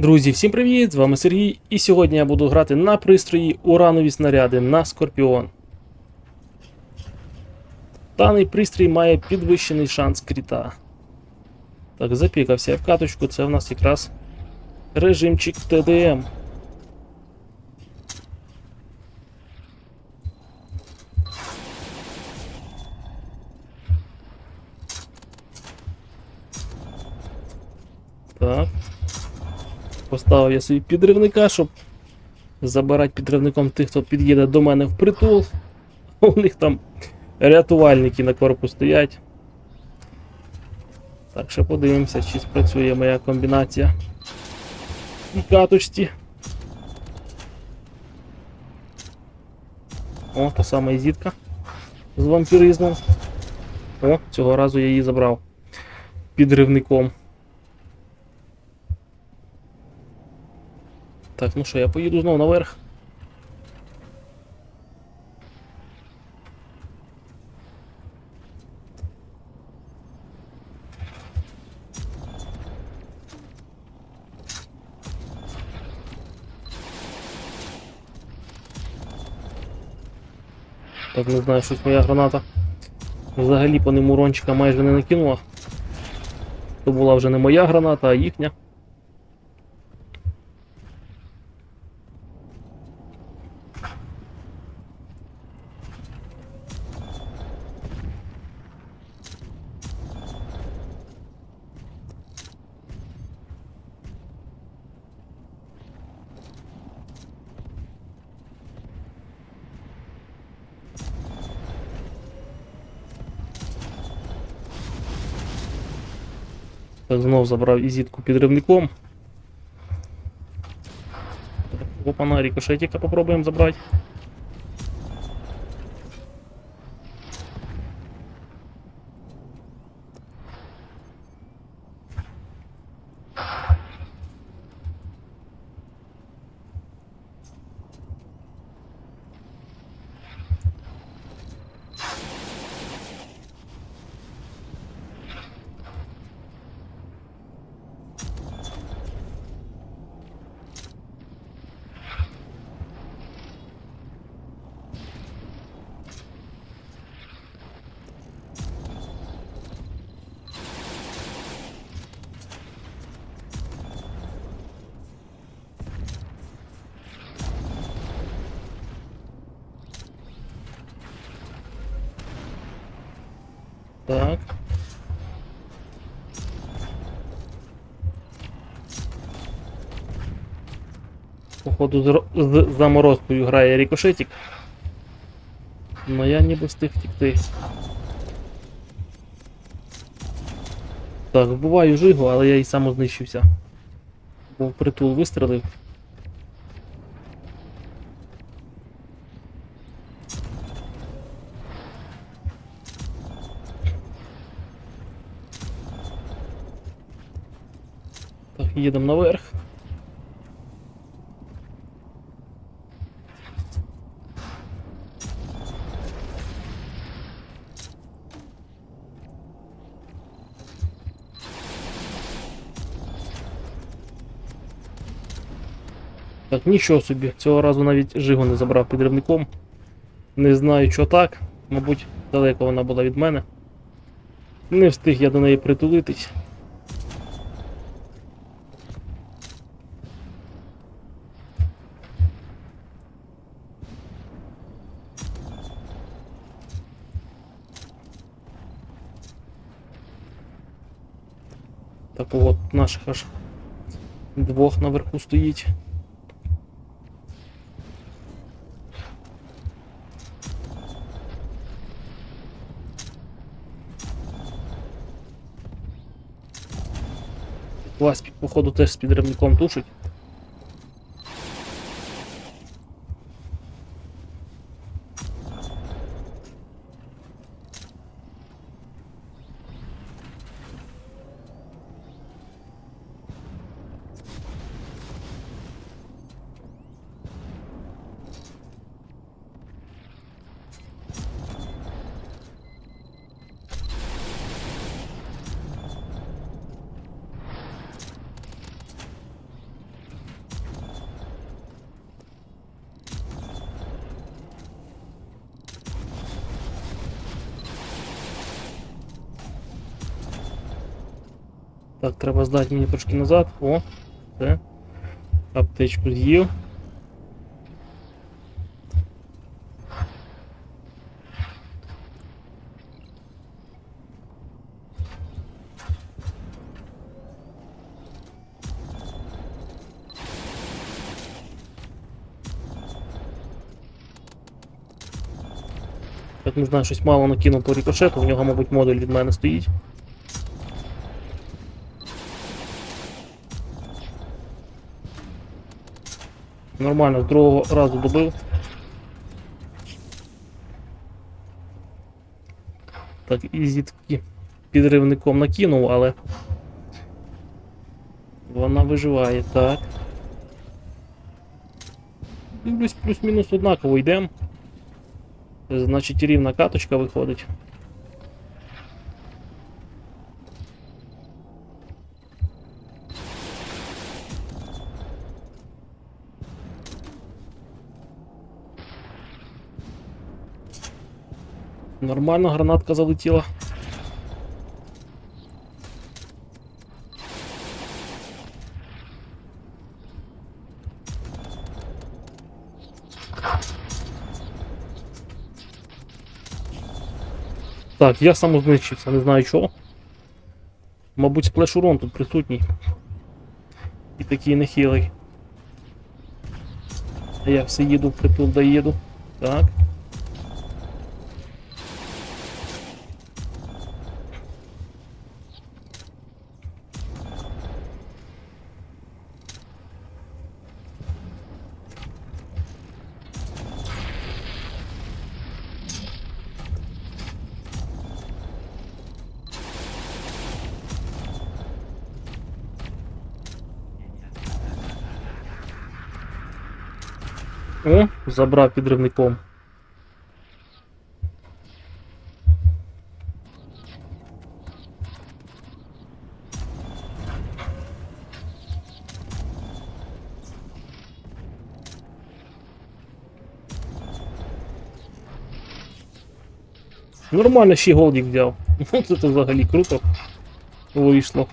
Друзі, всім привіт! З вами Сергій, і сьогодні я буду грати на пристрої уранові снаряди на Скорпіон. Даний пристрій має підвищений шанс кріта. Так, запікався я в каточку, це в нас якраз режимчик ТДМ. Так. Поставив я собі підривника, щоб забирати підривником тих, хто під'їде до мене в притул. У них там рятувальники на корпус стоять. Так що подивимося, чи спрацює моя комбінація в каточці. О, та сама і зітка з вампіризмом. О, цього разу я її забрав підривником. Так, ну що, я поїду знову наверх. Так, не знаю, щось моя граната взагалі по ним урончика майже не накинула. То була вже не моя граната, а їхня. Знов забрав ізітку підривником. Так, Опана, рикошетика попробуємо забрати. Так. Походу з, заморозкою грає рикошетик. Но я ніби встиг втікти. Так, вбиваю жигу, але я і сам знищився. Бо в притул вистрелив. Їдемо наверх. Так, нічого собі, цього разу навіть жигу не забрав підривником. Не знаю, що так. Мабуть, далеко вона була від мене. Не встиг я до неї притулитись. Так от наших аж двох наверху стоїть. Васпік, походу, теж з підривником тушить. Так, треба здати мені трошки назад. О, все. Аптечку з'їв. Не знаю, щось мало накинув по рикошету, в нього, мабуть, модуль від мене стоїть. Нормально, з другого разу добив. Так, і зітки підривником накинув, але. Вона виживає, так. Дивлюсь, плюс-мінус однаково йдемо. Значить, рівна каточка виходить. Нормально, гранатка залетіла. Так, я самознищився, не знаю чого. Мабуть, сплеш урон тут присутній. І такий нехилий. Я все їду, впритул доїду. Так. О, забрав підривником. Нормально ще голдік взяв. Ну це взагалі круто вийшло.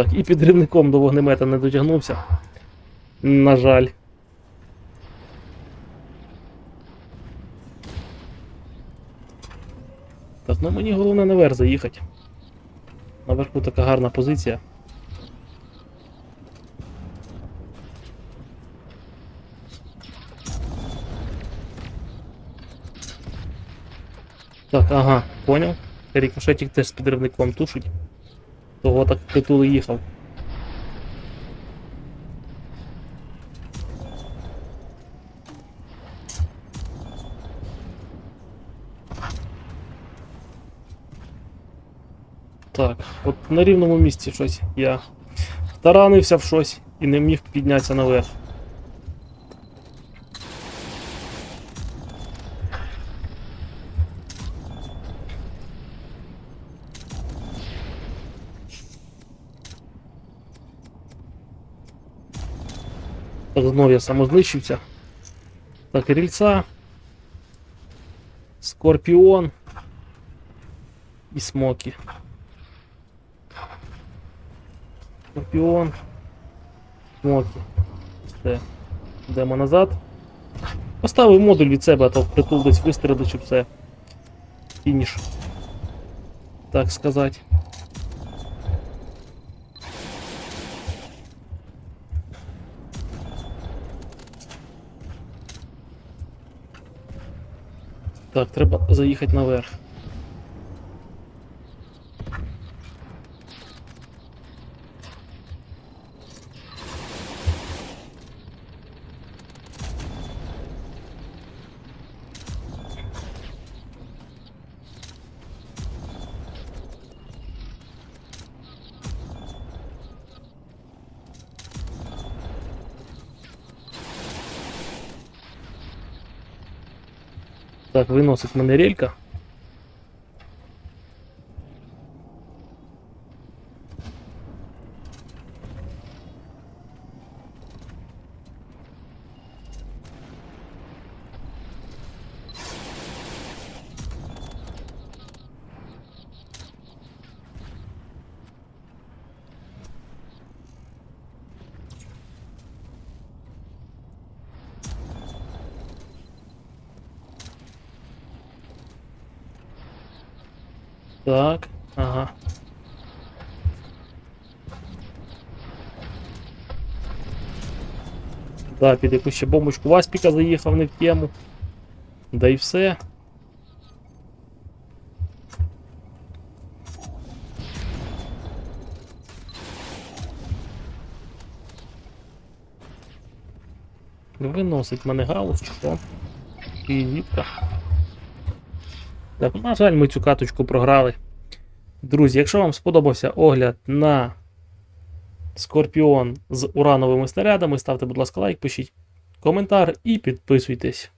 Так, і підривником до вогнемета не дотягнувся. На жаль. Так, ну мені головне наверх заїхати. Наверху така гарна позиція. Так, ага, поняв. Рікошетик теж з підривником тушить. Того так притул їхав. Так, от на рівному місці щось я таранився в щось і не міг піднятися наверх. Так, знов я самознищився. Так, рільця. Скорпіон. І смокі. Скорпіон. Смокі. Все. Йдемо назад. Поставив модуль від себе, а то впритул десь вистрілити, щоб це. Фініш. Так сказати. Так, треба заїхати наверх. Так, виносить мене релька. Так, ага. Да, під якусь ще бомбочку Васпіка заїхав не в тему. Да і все. Виносить мене галус, чи що? І. Так, на жаль, ми цю каточку програли. Друзі, якщо вам сподобався огляд на Скорпіон з урановими снарядами, ставте, будь ласка, лайк, пишіть коментар і підписуйтесь.